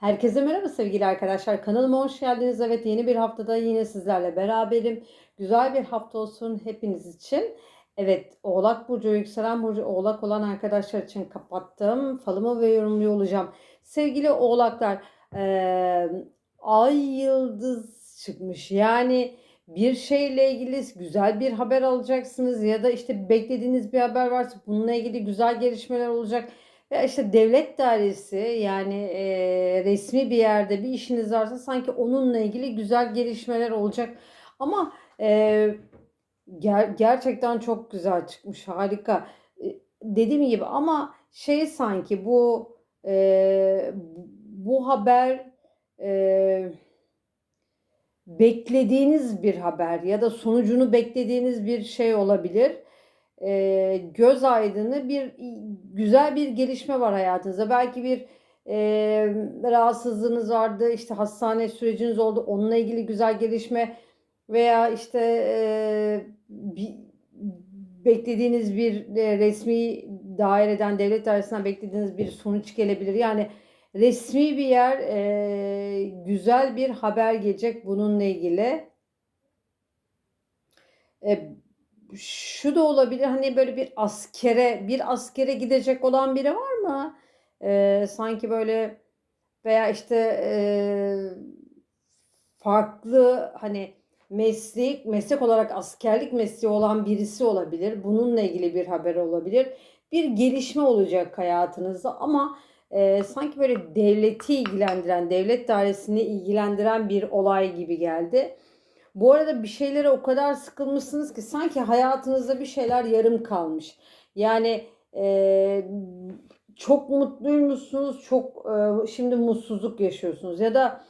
Herkese merhaba sevgili arkadaşlar. Kanalıma hoş geldiniz. Evet yeni bir haftada yine sizlerle beraberim. Güzel bir hafta olsun hepiniz için. Evet Oğlak Burcu, Yükselen Burcu, Oğlak olan arkadaşlar için kapattım. Falımı ve yorumluyor olacağım. Sevgili Oğlaklar, eee, Ay Yıldız çıkmış. Yani bir şeyle ilgili güzel bir haber alacaksınız ya da işte beklediğiniz bir haber varsa bununla ilgili güzel gelişmeler olacak. Ya işte devlet dairesi yani eee, resmi bir yerde bir işiniz varsa sanki onunla ilgili güzel gelişmeler olacak. Ama eee, ger- gerçekten çok güzel çıkmış harika. E, dediğim gibi ama şey sanki bu eee, bu haber eee, beklediğiniz bir haber ya da sonucunu beklediğiniz bir şey olabilir e, göz aydını bir güzel bir gelişme var hayatınızda. Belki bir e, rahatsızlığınız vardı, işte hastane süreciniz oldu, onunla ilgili güzel gelişme veya işte e, bir, beklediğiniz bir e, resmi daireden, devlet dairesinden beklediğiniz bir sonuç gelebilir. Yani resmi bir yer, e, güzel bir haber gelecek bununla ilgili. E, şu da olabilir hani böyle bir askere bir askere gidecek olan biri var mı? Ee, sanki böyle veya işte e, farklı hani meslek meslek olarak askerlik mesleği olan birisi olabilir. Bununla ilgili bir haber olabilir. Bir gelişme olacak hayatınızda ama e, sanki böyle devleti ilgilendiren, devlet dairesini ilgilendiren bir olay gibi geldi. Bu arada bir şeylere o kadar sıkılmışsınız ki sanki hayatınızda bir şeyler yarım kalmış. Yani e, çok mutluymuşsunuz, çok e, şimdi mutsuzluk yaşıyorsunuz ya da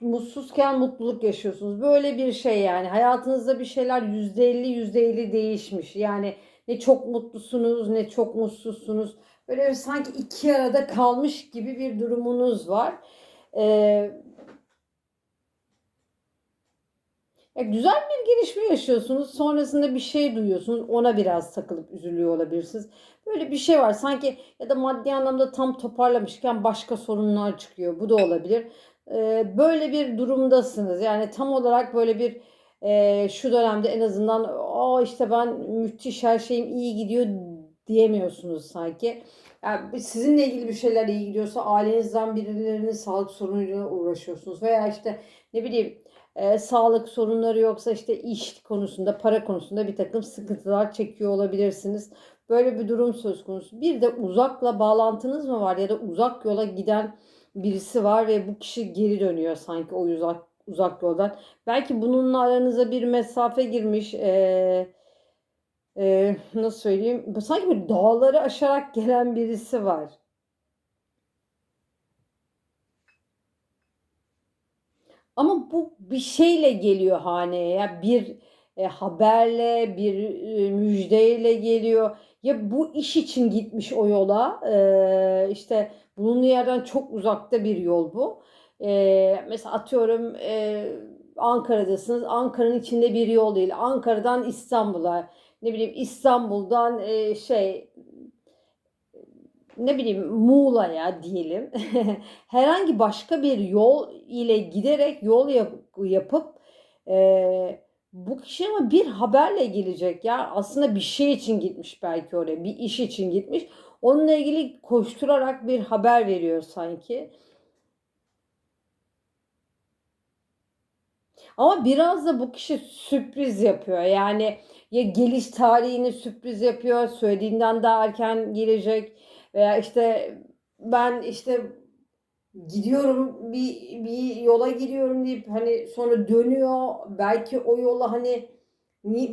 mutsuzken mutluluk yaşıyorsunuz. Böyle bir şey yani hayatınızda bir şeyler yüzde elli yüzde elli değişmiş. Yani ne çok mutlusunuz ne çok mutsuzsunuz. Böyle sanki iki arada kalmış gibi bir durumunuz var. Ee, Ya güzel bir gelişme yaşıyorsunuz. Sonrasında bir şey duyuyorsunuz. Ona biraz takılıp üzülüyor olabilirsiniz. Böyle bir şey var. Sanki ya da maddi anlamda tam toparlamışken başka sorunlar çıkıyor. Bu da olabilir. Ee, böyle bir durumdasınız. Yani tam olarak böyle bir e, şu dönemde en azından aa işte ben müthiş her şeyim iyi gidiyor diyemiyorsunuz sanki. Yani sizinle ilgili bir şeyler iyi gidiyorsa ailenizden birilerinin sağlık sorunuyla uğraşıyorsunuz veya işte ne bileyim e, sağlık sorunları yoksa işte iş konusunda, para konusunda bir takım sıkıntılar çekiyor olabilirsiniz. Böyle bir durum söz konusu. Bir de uzakla bağlantınız mı var ya da uzak yola giden birisi var ve bu kişi geri dönüyor sanki o uzak uzak yoldan. Belki bununla aranıza bir mesafe girmiş. E, e, nasıl söyleyeyim? Sanki bir dağları aşarak gelen birisi var. Ama bu bir şeyle geliyor haneye ya bir e, haberle bir e, müjdeyle geliyor. Ya bu iş için gitmiş o yola e, işte bulunduğu yerden çok uzakta bir yol bu. E, mesela atıyorum e, Ankara'dasınız. Ankara'nın içinde bir yol değil. Ankara'dan İstanbul'a ne bileyim İstanbul'dan e, şey ne bileyim Muğla'ya diyelim herhangi başka bir yol ile giderek yol yap, yapıp e, bu kişi ama bir haberle gelecek ya aslında bir şey için gitmiş belki oraya bir iş için gitmiş onunla ilgili koşturarak bir haber veriyor sanki. Ama biraz da bu kişi sürpriz yapıyor. Yani ya geliş tarihini sürpriz yapıyor, söylediğinden daha erken gelecek veya işte ben işte gidiyorum bir bir yola giriyorum deyip hani sonra dönüyor. Belki o yola hani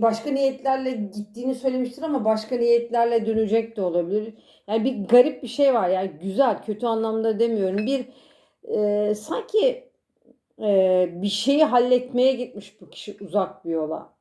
başka niyetlerle gittiğini söylemiştir ama başka niyetlerle dönecek de olabilir. Yani bir garip bir şey var. Yani güzel, kötü anlamda demiyorum. Bir e, sanki e, bir şeyi halletmeye gitmiş bu kişi uzak bir yola.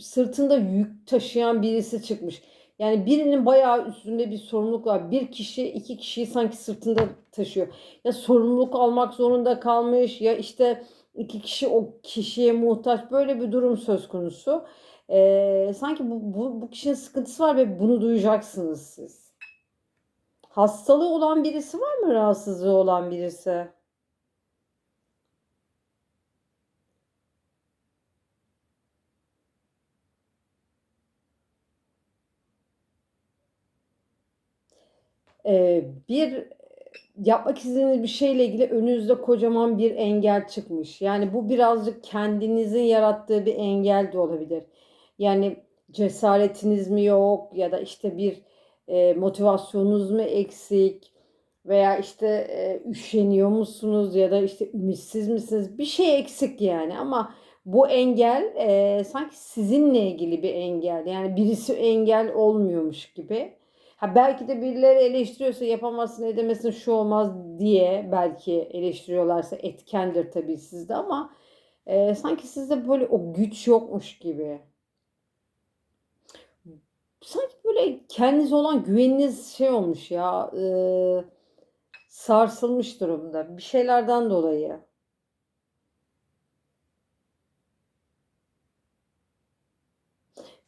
Sırtında yük taşıyan birisi çıkmış. Yani birinin bayağı üstünde bir sorumluluk var. Bir kişi iki kişiyi sanki sırtında taşıyor. Ya sorumluluk almak zorunda kalmış ya işte iki kişi o kişiye muhtaç böyle bir durum söz konusu. Ee, sanki bu, bu, bu kişinin sıkıntısı var ve bunu duyacaksınız siz. Hastalığı olan birisi var mı rahatsızlığı olan birisi? Ee, bir yapmak istediğiniz bir şeyle ilgili önünüzde kocaman bir engel çıkmış. Yani bu birazcık kendinizin yarattığı bir engel de olabilir. Yani cesaretiniz mi yok ya da işte bir e, motivasyonunuz mu eksik veya işte e, üşeniyor musunuz ya da işte ümitsiz misiniz? Bir şey eksik yani ama bu engel e, sanki sizinle ilgili bir engel. Yani birisi engel olmuyormuş gibi. Ha belki de birileri eleştiriyorsa yapamazsın edemezsin şu olmaz diye belki eleştiriyorlarsa etkendir tabii sizde ama e, sanki sizde böyle o güç yokmuş gibi. Sanki böyle kendinize olan güveniniz şey olmuş ya e, sarsılmış durumda bir şeylerden dolayı.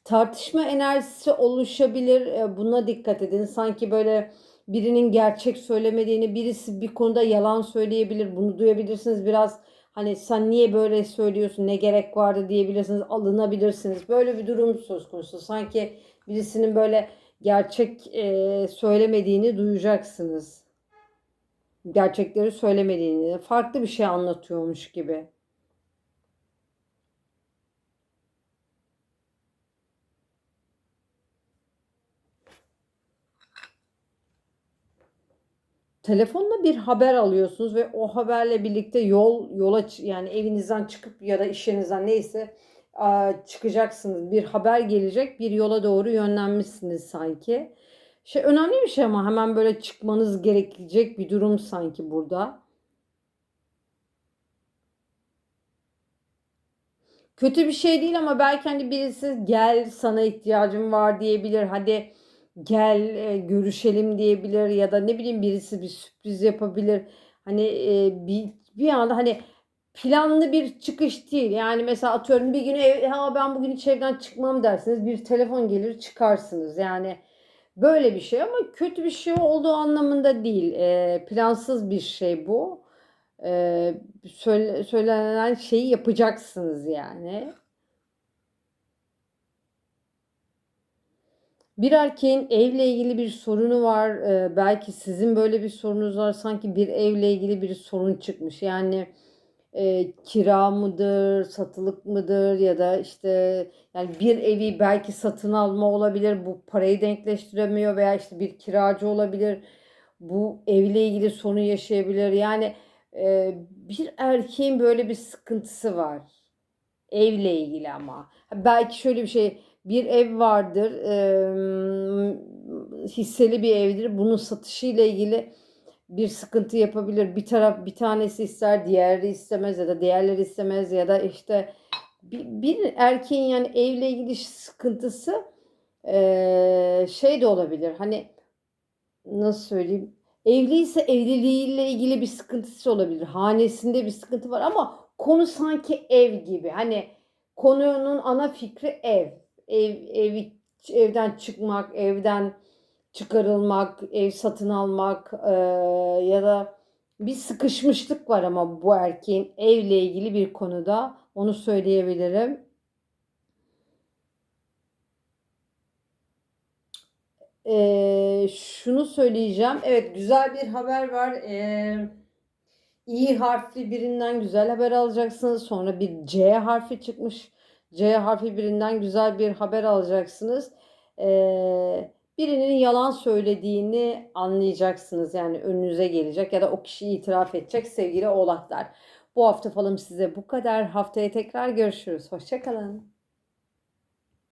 Tartışma enerjisi oluşabilir. E, Buna dikkat edin. Sanki böyle birinin gerçek söylemediğini, birisi bir konuda yalan söyleyebilir. Bunu duyabilirsiniz. Biraz hani sen niye böyle söylüyorsun, ne gerek vardı diyebilirsiniz, alınabilirsiniz. Böyle bir durum söz konusu. Sanki birisinin böyle gerçek e, söylemediğini duyacaksınız. Gerçekleri söylemediğini, farklı bir şey anlatıyormuş gibi. Telefonla bir haber alıyorsunuz ve o haberle birlikte yol yola yani evinizden çıkıp ya da iş yerinizden neyse çıkacaksınız. Bir haber gelecek, bir yola doğru yönlenmişsiniz sanki. Şey önemli bir şey ama hemen böyle çıkmanız gerekecek bir durum sanki burada. Kötü bir şey değil ama belki hani birisi gel sana ihtiyacım var diyebilir. Hadi gel e, görüşelim diyebilir ya da ne bileyim birisi bir sürpriz yapabilir. Hani e, bir bir anda hani planlı bir çıkış değil. Yani mesela atıyorum bir gün ev, ha ben bugün hiç evden çıkmam dersiniz. Bir telefon gelir çıkarsınız. Yani böyle bir şey ama kötü bir şey olduğu anlamında değil. E, plansız bir şey bu. E, söyle, söylenen şeyi yapacaksınız yani. Bir erkeğin evle ilgili bir sorunu var. Ee, belki sizin böyle bir sorunuz var. Sanki bir evle ilgili bir sorun çıkmış. Yani e, kira mıdır, satılık mıdır ya da işte yani bir evi belki satın alma olabilir. Bu parayı denkleştiremiyor veya işte bir kiracı olabilir. Bu evle ilgili sorun yaşayabilir. Yani e, bir erkeğin böyle bir sıkıntısı var. Evle ilgili ama. Belki şöyle bir şey bir ev vardır. eee, hisseli bir evdir. Bunun satışı ile ilgili bir sıkıntı yapabilir. Bir taraf bir tanesi ister, diğeri istemez ya da diğerleri istemez ya da işte bir, bir erkeğin yani evle ilgili sıkıntısı eee, şey de olabilir. Hani nasıl söyleyeyim? Evliyse evliliğiyle ilgili bir sıkıntısı olabilir. Hanesinde bir sıkıntı var ama konu sanki ev gibi. Hani konunun ana fikri ev. Ev, evi, evden çıkmak, evden çıkarılmak, ev satın almak eee, ya da bir sıkışmışlık var ama bu erkeğin evle ilgili bir konuda onu söyleyebilirim. Eee, şunu söyleyeceğim. Evet güzel bir haber var. Eee İ harfli birinden güzel haber alacaksınız. Sonra bir C harfi çıkmış. C harfi birinden güzel bir haber alacaksınız. Ee, birinin yalan söylediğini anlayacaksınız. Yani önünüze gelecek ya da o kişi itiraf edecek sevgili oğlaklar. Bu hafta falım size bu kadar. Haftaya tekrar görüşürüz. Hoşçakalın.